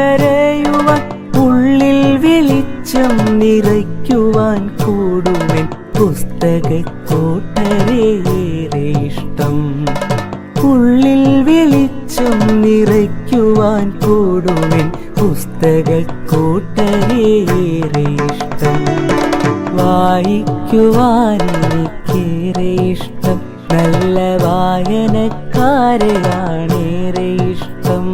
വിതുമ്പിക്കരയുവാൻ ഉള്ളിൽ വെളിച്ചം നിറയ്ക്കുവാൻ കൂടുമെൻ പുസ്തകക്കോട്ടരേറെ ഇഷ്ടം. ഉള്ളിൽ വെളിച്ചം നിറയ്ക്കുവാൻ കൂടുമെൻ പുസ്തകക്കൂട്ടരേറെ ഇഷ്ടം. വായിക്കുവാൻ എനിക്കേറെ ഇഷ്ടം. നല്ല വായനക്കാരെയാണേറെ ഇഷ്ടം.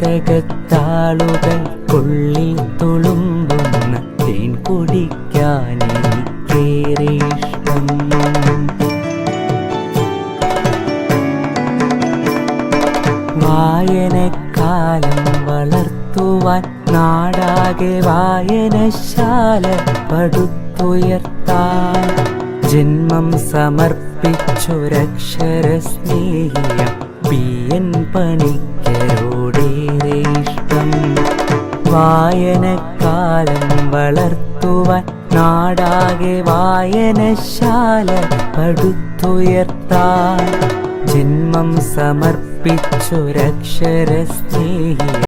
പുസ്തകത്താളുകൾക്കുള്ളിൽ തുളുമ്പുന്ന തേൻ കുടിക്കാൻ എനിക്കേറെ വായനക്കാലം വളർത്തുവാൻ നാടാകെ വായനശാല പടുത്തുയർത്താൻ ജന്മം സമർപ്പിച്ചൊരക്ഷര സ്നേഹിയ പി എൻ പണിക്കരോടേറെ ഇഷ്ടം. വായനക്കാലം വളർത്തുവാൻ നാടാകെ വായനശാല പടുത്തുയർത്താൻ ജന്മം സമർപ്പിച്ചൊരക്ഷര സ്നേഹിയ